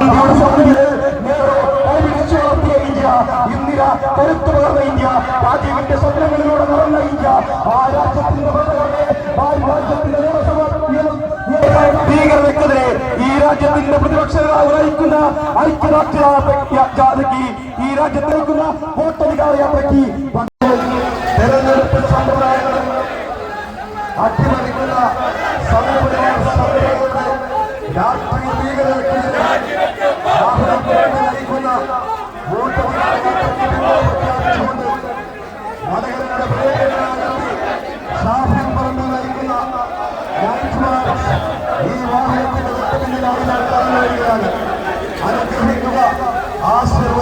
നമ്മുടെ നെഹ്റു കൈപിടിച്ചു വളർത്തിയ ഇന്ത്യ ഇന്ദിര കരുത്തു പകർന്ന ഇന്ത്യ രാജീവിന്റെ സ്വപ്നങ്ങളിലൂടെ നടന്ന ഇന്ത്യ ആ രാജ്യത്തിന്റെ ആ ഈ രാജ്യത്തിന്റെ പ്രതിപക്ഷ നയിക്കുന്ന ഐക്യരാഷ്ട്രീയ യാത്ര- ജാഥയ്ക്ക് ഈ രാജ്യത്ത് നയിക്കുന്ന വോട്ടധികാര യാത്രയ്ക്ക് തെരഞ്ഞെടുപ്പ് സമ്പ്രദായങ്ങളും അട്ടിമറിക്കുന്ന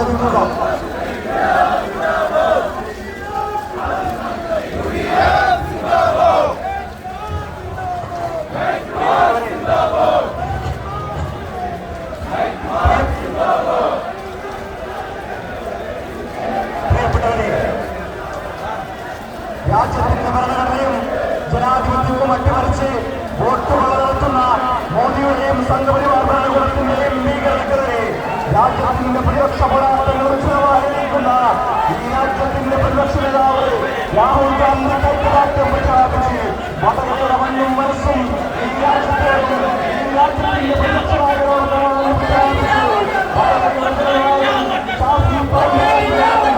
ആശീർവദിക്കുക പ്രിയപ്പെട്ടവരെ രാജ്യത്തിന്റെ ഭരണഘടനയും ജനാധിപത്യവും അട്ടിമറിച്ച് വോട്ടുകൾ നടത്തുന്ന മോദിയുടെയും സംഘപരിവാർ ഭരണകൂടത്തിന്റെയും ഭീകരതയ്ക്കെതിരെ രാജ്യത്തിന്റെ പ്രതിപക്ഷ പോരാട്ടങ്ങൾ ഉത്സവമായി നിൽക്കുന്ന ഈ രാജ്യത്തിന്റെ പ്രതിപക്ഷ നേതാവ് രാഹുൽ ഗാന്ധി കൈക്കലാറ്റം പ്രഖ്യാപിച്ച് വടകരുടെ മണ്ണും മനസ്സും ഈ രാജ്യത്തേക്ക് ഈ രാജ്യത്തിന്റെ പ്രതിപക്ഷ നായകരോട് പ്രഖ്യാപിച്ചു വടകരയുടെ ജനനായകൻ ഷാഫി പറമ്പിൽ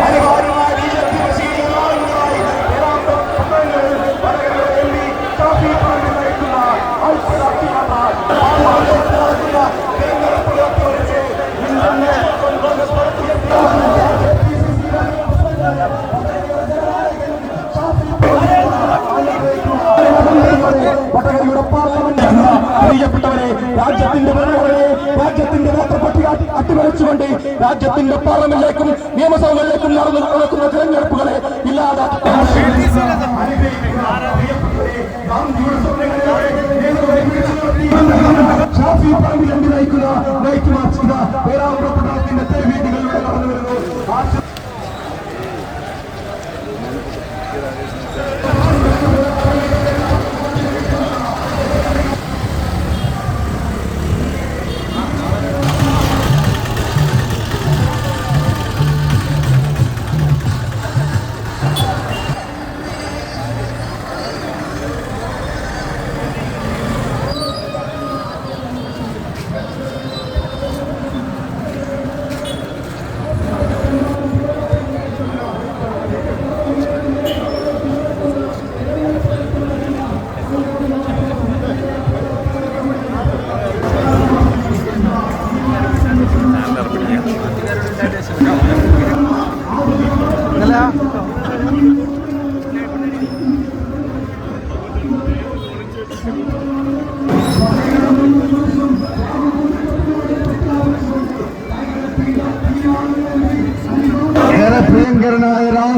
അനിവാര്യമായ ബി ജെ പി സീറ്റുകളായി വടകരയുടെ എം പി ഷാഫി പറമ്പിൽ നയിക്കുന്ന ഐക്യരാഷ്ട്രീയ യാത്ര പാർലമെന്റിൽ നടക്കുന്ന തെരഞ്ഞെടുപ്പ് ഉറപ്പുവരുത്തി ഇന്ന് കോൺഗ്രസ് വടകരയുടെ പാർലമെന്റ് പ്രിയപ്പെട്ടവരെ രാജ്യത്തിന്റെ ഭരണഘടനയെ രാജ്യത്തിന്റെ വോട്ടർപട്ടിക അട്ടിമറിച്ചുകൊണ്ട് രാജ്യത്തിന്റെ പാർലമെന്റിലേക്കും നിയമസഭകളിലേക്കും നടന്നു നടക്കുന്ന തെരഞ്ഞെടുപ്പുകളെ ഇല്ലാതാക്കി. ഷാഫി പറമ്പിൽ എന്ത് നയിക്കുന്ന ഇതാ പേരാമ്പ്ര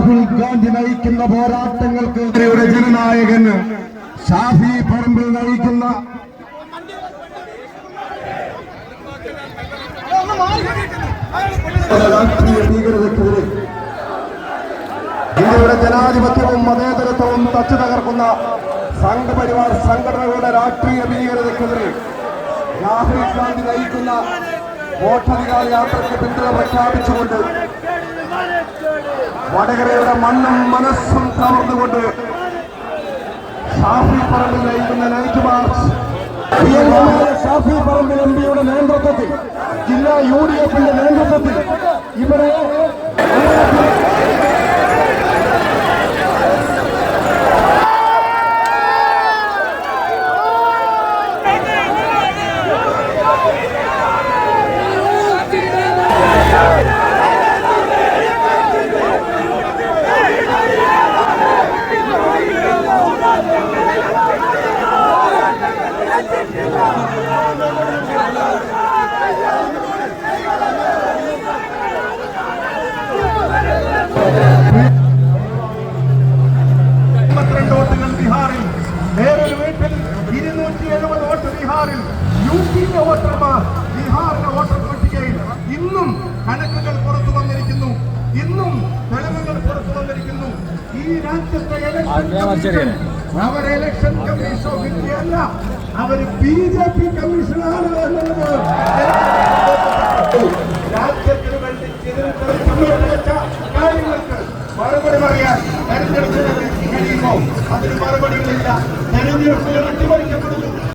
രാഹുൽ ഗാന്ധി നയിക്കുന്ന പോരാട്ടങ്ങൾക്ക് ജനനായകൻ ഷാഫി പറമ്പിൽ നയിക്കുന്ന ഇന്ത്യയുടെ ജനാധിപത്യവും മതേതരത്വവും തച്ചു തകർക്കുന്ന സംഘപരിവാർ സംഘടനകളുടെ രാഷ്ട്രീയ ഭീകരതയ്ക്കെതിരെ രാഹുൽ ഗാന്ധി നയിക്കുന്ന വോട്ടധികാര യാത്രയ്ക്ക് പിന്തുണ പ്രഖ്യാപിച്ചുകൊണ്ട് വടകരയുടെ മണ്ണും മനസ്സും കവർന്നുകൊണ്ട് ഷാഫി പറമ്പിൽ നയിക്കുന്ന നൈറ്റ് മാർച്ച്. പറമ്പിൽ എം പിയുടെ നേതൃത്വത്തിൽ ജില്ലാ യു ഡി എഫിന്റെ നേതൃത്വത്തിൽ ഇവിടെ വോട്ടർമാർ ബീഹാറിലെ വോട്ടർ പട്ടികയിൽ ഇന്നും കണക്കുകൾ പുറത്തു വന്നിരിക്കുന്നു. ഇന്നും തെളിവുകൾ പുറത്തു വന്നിരിക്കുന്നു. ഈ രാജ്യത്തെ അവർ ഇലക്ഷൻ കമ്മീഷൻ ഓഫ് ഇന്ത്യ അല്ല അവർ ബി ജെ പി കമ്മീഷനാണ് എന്നുള്ളത്.